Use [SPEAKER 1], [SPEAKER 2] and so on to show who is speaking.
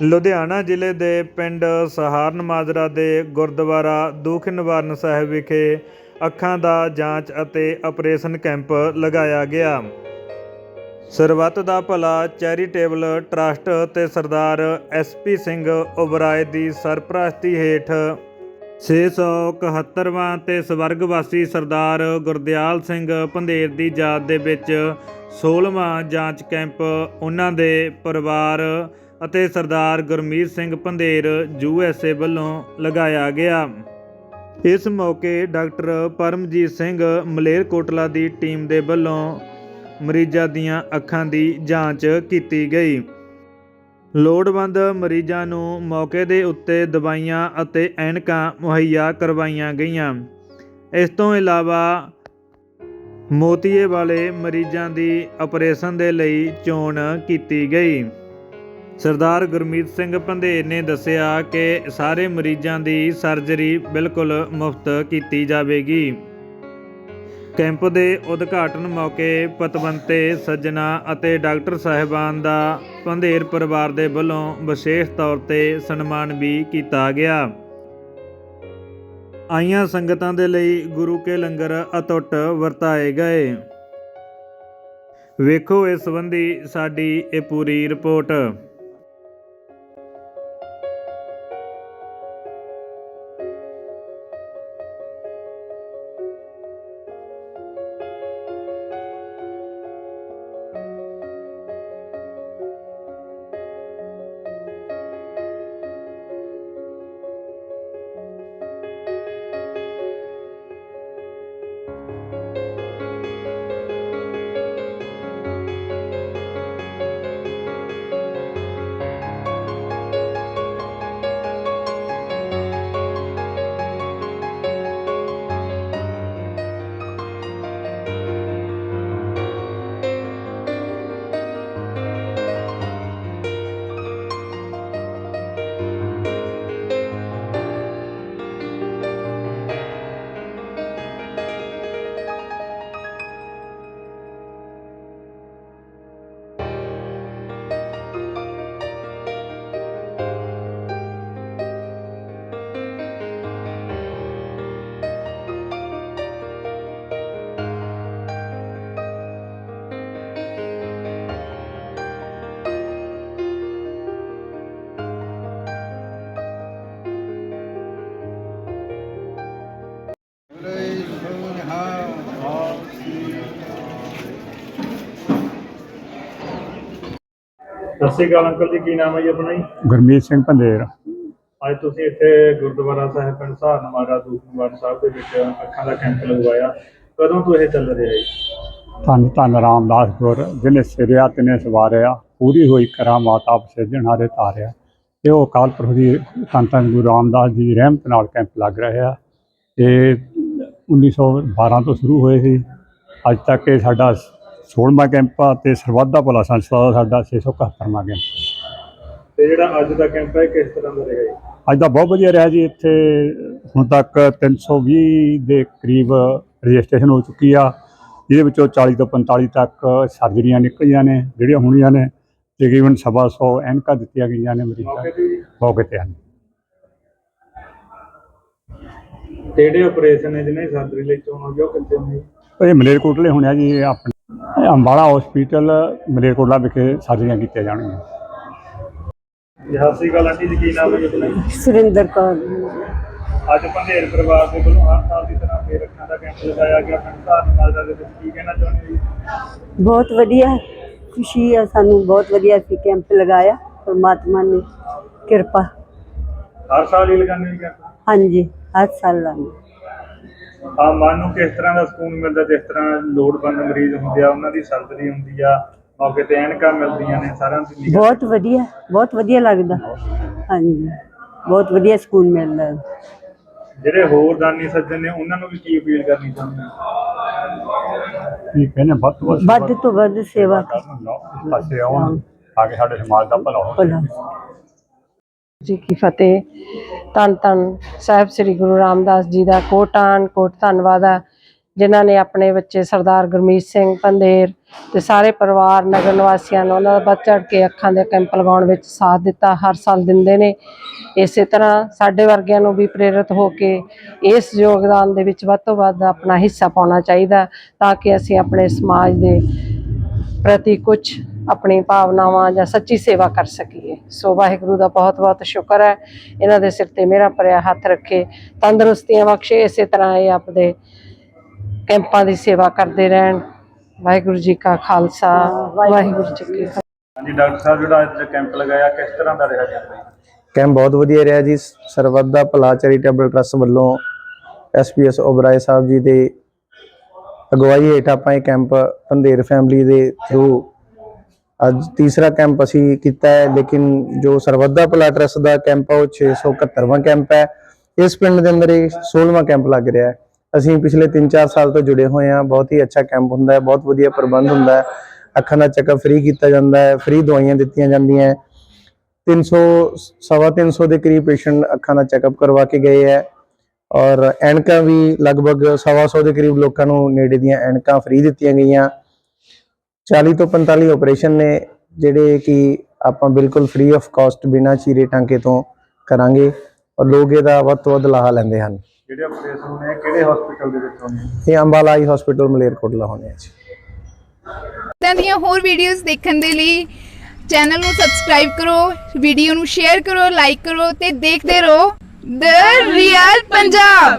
[SPEAKER 1] ਲੁਧਿਆਣਾ ਜ਼ਿਲ੍ਹੇ ਦੇ ਪਿੰਡ ਸਹਾਰਨ ਮਾਜਰਾ ਦੇ ਗੁਰਦੁਆਰਾ ਦੂਖ ਨਿਵਾਰਨ ਸਾਹਿਬ ਵਿਖੇ ਅੱਖਾਂ ਦਾ ਜਾਂਚ ਅਤੇ ਆਪਰੇਸ਼ਨ ਕੈਂਪ ਲਗਾਇਆ ਗਿਆ। ਸਰਬੱਤ ਦਾ ਭਲਾ ਚੈਰੀਟੇਬਲ ਟਰੱਸਟ ਤੇ ਸਰਦਾਰ ਐਸਪੀ ਸਿੰਘ ਉਬਰਾਏ ਦੀ ਸਰਪ੍ਰਸਤੀ ਹੇਠ 671ਵਾਂ ਤੇ ਸਵਰਗਵਾਸੀ ਸਰਦਾਰ ਗੁਰਦਿਆਲ ਸਿੰਘ ਪੰਧੇਰ ਦੀ ਯਾਦ ਦੇ ਵਿੱਚ 16ਵਾਂ ਜਾਂਚ ਕੈਂਪ ਉਹਨਾਂ ਦੇ ਪਰਿਵਾਰ ਅਤੇ ਸਰਦਾਰ ਗੁਰਮੀਤ ਸਿੰਘ ਪੰਧੇਰ ਯੂਐਸਏ ਵੱਲੋਂ ਲਗਾਇਆ ਗਿਆ। ਇਸ ਮੌਕੇ ਡਾਕਟਰ ਪਰਮਜੀਤ ਸਿੰਘ ਮਲੇਰਕੋਟਲਾ ਦੀ ਟੀਮ ਦੇ ਵੱਲੋਂ ਮਰੀਜ਼ਾਂ ਦੀਆਂ ਅੱਖਾਂ ਦੀ ਜਾਂਚ ਕੀਤੀ ਗਈ। ਲੋੜਵੰਦ ਮਰੀਜ਼ਾਂ ਨੂੰ ਮੌਕੇ ਦੇ ਉੱਤੇ ਦਵਾਈਆਂ ਅਤੇ ਐਨਕਾਂ ਮੁਹੱਈਆ ਕਰਵਾਈਆਂ ਗਈਆਂ। ਇਸ ਤੋਂ ਇਲਾਵਾ ਮੋਤੀਏ ਵਾਲੇ ਮਰੀਜ਼ਾਂ ਦੀ ਆਪਰੇਸ਼ਨ ਦੇ ਲਈ ਚੋਣ ਕੀਤੀ ਗਈ। ਸਰਦਾਰ ਗੁਰਮੀਤ ਸਿੰਘ ਪੰਧੇਰ ਨੇ ਦੱਸਿਆ ਕਿ ਸਾਰੇ ਮਰੀਜ਼ਾਂ ਦੀ ਸਰਜਰੀ ਬਿਲਕੁਲ ਮੁਫਤ ਕੀਤੀ ਜਾਵੇਗੀ। ਕੈਂਪ ਦੇ ਉਦਘਾਟਨ ਮੌਕੇ ਪਤਵੰਤੇ, ਸੱਜਣਾ ਅਤੇ ਡਾਕਟਰ ਸਾਹਿਬਾਨ ਦਾ ਪੰਧੇਰ ਪਰਿਵਾਰ ਦੇ ਵੱਲੋਂ ਵਿਸ਼ੇਸ਼ ਤੌਰ ਤੇ ਸਨਮਾਨ ਵੀ ਕੀਤਾ ਗਿਆ। ਆਈਆਂ ਸੰਗਤਾਂ ਦੇ ਲਈ ਗੁਰੂ ਕੇ ਲੰਗਰ ਅਤੁੱਟ ਵਰਤਾਏ ਗਏ। ਵੇਖੋ ਇਸ ਸੰਬੰਧੀ ਸਾਡੀ ਇਹ ਪੂਰੀ ਰਿਪੋਰਟ। ਸਤਿ ਸ਼੍ਰੀ ਅਕਾਲ ਅੰਕਲ ਜੀ ਕੀ ਨਾਮ ਹੈ ਜੀ ਆਪਣਾ ਜੀ?
[SPEAKER 2] ਗੁਰਮੀਤ ਸਿੰਘ ਪੰਧੇਰ
[SPEAKER 1] ਅੱਜ ਤੁਸੀਂ ਇੱਥੇ ਗੁਰਦੁਆਰਾ ਸਾਹਿਬ ਪਿੰਡ ਸਹਾਰਨਵਾੜਾ ਦੂਖਨਿਵਾਰਨ ਸਾਹਿਬ ਦੇ ਵਿੱਚ ਅੱਖਾਂ ਦਾ ਕੈਂਪ ਲਗਵਾਇਆ। ਕਦੋਂ ਤੋਂ ਇਹ ਚੱਲ ਰਿਹਾ ਜੀ?
[SPEAKER 2] ਧੰਨ ਧੰਨ ਰਾਮਦਾਸ ਗੁਰ ਜਿਨੇ ਸਿਰਿਆ ਤਿਨੇ ਸਵਾਰਿਆ ਪੂਰੀ ਹੋਈ ਕਰਾਮਾਤ ਆਪ ਸਿਰਜਣਹਾਰੇ ਤਾਰਿਆ ਇਹ ਉਹ ਅਕਾਲ ਪੁਰਖ ਦੀ ਧੰਨ ਧੰਨ ਗੁਰੂ ਰਾਮਦਾਸ ਜੀ ਦੀ ਰਹਿਮਤ ਨਾਲ ਕੈਂਪ ਲੱਗ ਰਿਹਾ ਇਹ 1912 ਤੋਂ ਸ਼ੁਰੂ ਹੋਏ ਸੀ। ਅੱਜ ਤੱਕ ਇਹ ਸਾਡਾ 16ਵਾਂ ਕੈਂਪ ਆ ਤੇ ਸਰਬੱਤ ਦਾ ਭਲਾ ਸੰਸਥਾ ਦਾ ਸਾਡਾ 671ਵਾਂ ਕੈਂਪ।
[SPEAKER 1] ਤੇ ਜਿਹੜਾ ਅੱਜ ਦਾ ਕੈਂਪ ਹੈ ਕਿਸ ਤਰ੍ਹਾਂ ਦਾ ਰਿਹਾ ਜੀ?
[SPEAKER 2] ਅੱਜ ਦਾ ਬਹੁਤ ਵਧੀਆ ਰਿਹਾ ਜੀ ਇੱਥੇ ਹੁਣ ਤੱਕ 320 ਦੇ ਕਰੀਬ ਰਜਿਸਟ੍ਰੇਸ਼ਨ ਹੋ ਚੁੱਕੀ ਆ। ਜਿਹਦੇ ਵਿੱਚੋਂ 40 ਤੋਂ 45 ਤੱਕ ਸਰਜਰੀਆਂ ਨਿਕਲੀਆਂ ਨੇ ਜਿਹੜੀਆਂ ਹੋਣੀਆਂ ਨੇ ਤਕਰੀਬਨ ਸਵਾ ਸੌ ਐਨਕਾਂ ਦਿੱਤੀਆਂ ਗਈਆਂ ਨੇ ਮਰੀਜ਼ਾਂ।
[SPEAKER 1] ਮੌਕੇ ਤੇ
[SPEAKER 2] ਹਨ
[SPEAKER 1] ਜਿਹੜੇ ਆਪਰੇਸ਼ਨ ਨੇ ਜਿਹਨੇ ਸਰਜਰੀ ਲਈ ਚੋਣ ਹੋਈ ਉਹ ਕਿੱਥੇ ਹੋਣੀ
[SPEAKER 2] ਇਹ ਮਲੇਰਕੋਟਲੇ ਹੋਣਿਆ ਜੀ ਆਪਣੇ ਅੰਬਾਲਾ ਹਸਪੀਟਲ ਮਲੇਰਕੋਟਲਾ ਵਿਖੇ ਸਰਜਰੀਆਂ ਕੀਤੀਆਂ ਜਾਣਗੀਆਂ।
[SPEAKER 1] ਜੀ ਸਤਿ ਸ਼੍ਰੀ ਅਕਾਲ ਆਂਟੀ ਜੀ ਕੀ ਨਾਮ ਹੈ ਜੀ ਆਪਣਾ? ਜੀ?
[SPEAKER 3] ਸੁਰਿੰਦਰ ਕੌਰ।
[SPEAKER 1] ਅੱਜ ਪੰਧੇਰ ਪਰਿਵਾਰ ਦੇ ਵੱਲੋਂ ਹਰ ਸਾਲ ਦੀ ਤਰ੍ਹਾਂ ਫੇਰ ਅੱਖਾਂ ਦਾ ਕੈਂਪ ਲਗਾਇਆ ਗਿਆ। ਪਿੰਡ ਸਹਾਰਨਵਾੜਾ ਦੇ ਵਿੱਚ ਕੀ ਕਹਿਣਾ ਚਾਹੁੰਦੇ ਹੋ ਜੀ?
[SPEAKER 3] ਬਹੁਤ ਵਧੀਆ ਖੁਸ਼ੀ ਹੈ ਸਾਨੂੰ ਬਹੁਤ ਵਧੀਆ ਸੀ ਕੈਂਪ ਲਗਾਇਆ। ਪਰਮਾਤਮਾ ਨੇ ਕਿਰਪਾ।
[SPEAKER 1] ਹਰ ਸਾਲ ਹੀ ਲਗਾਉਂਦੇ ਹੋ ਕੈਂਪ?
[SPEAKER 3] ਹਾਂਜੀ ਹਰ ਸਾਲ ਲਾਂਗੇ
[SPEAKER 1] ਆ ਮਨ ਨੂੰ ਕਿਸ ਤਰ੍ਹਾਂ ਦਾ ਸਕੂਨ ਮਿਲਦਾ ਜਿਸ ਤਰ੍ਹਾਂ ਲੋੜਵੰਦ ਮਰੀਜ਼ ਹੁੰਦੇ ਆ ਉਹਨਾਂ ਦੀ ਸਰਜਰੀ ਹੁੰਦੀ ਆ ਮੌਕੇ ਤੇ ਐਨਕਾਂ ਮਿਲਦੀਆਂ ਨੇ ਸਾਰਿਆਂ ਦੀ ਨਿਗਾਹ
[SPEAKER 3] ਬਹੁਤ ਵਧੀਆ ਬਹੁਤ ਵਧੀਆ ਲੱਗਦਾ। ਹਾਂਜੀ ਬਹੁਤ ਵਧੀਆ ਸਕੂਨ ਮਿਲਦਾ।
[SPEAKER 1] ਜਿਹੜੇ ਹੋਰ ਦਾਨੀ ਸੱਜਣ ਨੇ ਉਹਨਾਂ ਨੂੰ ਵੀ ਕੀ ਅਪੀਲ ਕਰਨੀ ਚਾਹੁੰਦੇ ਹੋ?
[SPEAKER 2] ਕੀ ਕਹਿੰਦੇ ਵੱਧ ਤੋਂ ਵੱਧ
[SPEAKER 3] ਵੱਧ ਤੋਂ ਵੱਧ ਸੇਵਾ।
[SPEAKER 2] ਕਰਨ ਇਸ ਪਾਸੇ ਆਉਣ ਤਾਂ ਕਿ ਸਾਡੇ ਸਮਾਜ ਦਾ ਭਲਾ ਹੋਵੇ।
[SPEAKER 3] ਭਲਾ।
[SPEAKER 4] ਜੀ ਕੀ ਫਤਿਹ। ਧੰਨ ਧੰਨ ਸਾਹਿਬ ਸ੍ਰੀ ਗੁਰੂ ਰਾਮਦਾਸ ਜੀ ਦਾ ਕੋਟਾਨ ਕੋਟ ਧੰਨਵਾਦ ਹੈ ਜਿਨ੍ਹਾਂ ਨੇ ਆਪਣੇ ਬੱਚੇ ਸਰਦਾਰ ਗੁਰਮੀਤ ਸਿੰਘ ਪੰਦੇਰ ਤੇ ਸਾਰੇ ਪਰਿਵਾਰ, ਨਗਰ ਨਿਵਾਸੀਆਂ ਨੂੰ ਉਹਨਾਂ ਦਾ ਵੱਧ ਚੜ੍ਹ ਕੇ ਅੱਖਾਂ ਦੇ ਕੈਂਪ ਲਗਾਉਣ ਵਿੱਚ ਸਾਥ ਦਿੱਤਾ, ਹਰ ਸਾਲ ਦਿੰਦੇ ਨੇ। ਇਸੇ ਤਰ੍ਹਾਂ ਸਾਡੇ ਵਰਗਿਆਂ ਨੂੰ ਵੀ ਪ੍ਰੇਰਿਤ ਹੋ ਕੇ ਇਸ ਯੋਗਦਾਨ ਦੇ ਵਿੱਚ ਵੱਧ ਤੋਂ ਵੱਧ ਆਪਣਾ ਹਿੱਸਾ ਪਾਉਣਾ ਚਾਹੀਦਾ, ਤਾਂ ਕਿ ਅਸੀਂ ਆਪਣੇ ਸਮਾਜ ਦੇ ਪ੍ਰਤੀ ਕੁਝ ਆਪਣੀ ਭਾਵਨਾਵਾਂ ਜਾਂ ਸੱਚੀ ਸੇਵਾ ਕਰ ਸਕੀਏ। ਸੋ ਵਾਹਿਗੁਰੂ ਦਾ ਬਹੁਤ ਬਹੁਤ ਸ਼ੁਕਰ ਹੈ। ਇਹਨਾਂ ਦੇ ਸਿਰ ਤੇ ਮੇਰਾ ਭਰਿਆ ਹੱਥ ਰੱਖੇ। ਤੰਦਰੁਸਤੀਆਂ ਬਖਸ਼ੇ। ਇਸੇ ਤਰ੍ਹਾਂ ਇਹ ਆਪਦੇ ਕੈਂਪਾਂ ਦੀ ਸੇਵਾ ਕਰਦੇ ਰਹਿਣ। ਵਾਹਿਗੁਰੂ ਜੀ ਕਾ ਖਾਲਸਾ। ਵਾਹਿਗੁਰੂ ਜੀ ਕੀ ਫਤਿਹ।
[SPEAKER 1] ਹਾਂਜੀ ਡਾਕਟਰ ਸਾਹਿਬ ਜਿਹੜਾ ਅੱਜ ਕੈਂਪ ਲਗਾਇਆ ਕਿਸ ਤਰ੍ਹਾਂ ਦਾ ਰਿਹਾ ਕੈਂਪ?
[SPEAKER 5] ਕੈਂਪ ਬਹੁਤ ਵਧੀਆ ਰਿਹਾ ਜੀ। ਸਰਬੱਤ ਦਾ ਭਲਾ ਚੈਰੀਟੇਬਲ ਟਰਸਟ ਵੱਲੋਂ ਐਸਪੀਐਸ ਓਬਰਾਏ ਸਾਹਿਬ ਜੀ ਦੇ ਅਗਵਾਈ ਹੇਠ ਆਪਾਂ ਇਹ ਕੈਂਪ ਪੰਧੇਰ ਫੈਮਿਲੀ ਦੇ ਥਰੂ ਅੱਜ ਤੀਸਰਾ ਕੈਂਪ ਅਸੀਂ ਕੀਤਾ ਹੈ, ਲੇਕਿਨ ਜੋ ਸਰਵੱਦਾ ਦਾ ਭਲਾ ਟਰਸਟ ਦਾ ਕੈਂਪ ਹੈ, ਉਹ 671ਵਾਂ ਕੈਂਪ ਹੈ। ਇਸ ਪਿੰਡ ਦੇ ਅੰਦਰ ਇਹ 16ਵਾਂ ਕੈਂਪ ਲੱਗ ਰਿਹਾ ਹੈ। ਅਸੀਂ ਪਿਛਲੇ 3-4 ਸਾਲ ਤੋਂ ਜੁੜੇ ਹੋਏ ਹਾਂ। ਬਹੁਤ ਹੀ ਅੱਛਾ ਕੈਂਪ ਹੁੰਦਾ ਹੈ, ਬਹੁਤ ਵਧੀਆ ਪ੍ਰਬੰਧ ਹੁੰਦਾ ਹੈ। ਅੱਖਾਂ ਦਾ ਚੈੱਕਅਪ ਫ੍ਰੀ ਕੀਤਾ ਜਾਂਦਾ ਹੈ ਫ੍ਰੀ ਦਵਾਈਆਂ ਦਿੱਤੀਆਂ ਜਾਂਦੀਆਂ ਹੈ। 300 ਸਵਾ 300 ਦੇ ਕਰੀਬ ਪੇਸ਼ੈਂਟ ਅੱਖਾਂ ਦਾ ਚੈੱਕਅਪ ਕਰਵਾ ਕੇ ਗਏ ਹੈ। ਔਰ ਐਨਕਾਂ ਵੀ ਲਗਭਗ ਸਵਾ ਸੌ ਦੇ ਕਰੀਬ ਲੋਕਾਂ ਨੂੰ ਨੇੜੇ ਦੀਆਂ ਐਨਕਾਂ ਫ੍ਰੀ ਦਿੱਤੀਆਂ ਗਈਆਂ। 40 ਤੋਂ 45 ਆਪਰੇਸ਼ਨ ਨੇ ਜਿਹੜੇ ਕਿ ਆਪਾਂ ਬਿਲਕੁਲ ਫ੍ਰੀ ਆਫ ਕਾਸਟ ਬਿਨਾਂ ਚੀਰੇ ਟਾਂਕੇ ਤੋਂ ਕਰਾਂਗੇ ਔਰ ਲੋਕ ਇਹਦਾ ਵੱਧ ਤੋਂ ਵੱਧ ਲਾਹਾ ਲੈਂਦੇ ਹਨ।
[SPEAKER 1] ਜਿਹੜੇ ਆਪਰੇਸ਼ਨ ਨੇ ਕਿਹੜੇ ਹਸਪੀਟਲ ਦੇ ਵਿੱਚ ਹੋਣੇ
[SPEAKER 5] ਇਹ ਅੰਬਾਲਾਈ ਹਸਪੀਟਲ ਮਲੇਰਕੋਟਲਾ ਹੋਣੇ ਆ ਜੀ।
[SPEAKER 6] ਇਦਾਂ ਦੀਆਂ ਹੋਰ ਵੀਡੀਓਜ਼ ਦੇਖਣ ਦੇ ਲਈ ਚੈਨਲ ਨੂੰ ਸਬਸਕ੍ਰਾਈਬ ਕਰੋ ਵੀਡੀਓ ਨੂੰ ਸ਼ੇਅਰ ਕਰੋ ਲਾਈਕ ਕਰੋ ਤੇ ਦੇਖਦੇ ਰਹੋ। ਦ ਰੀਅਲ ਪੰਜਾਬ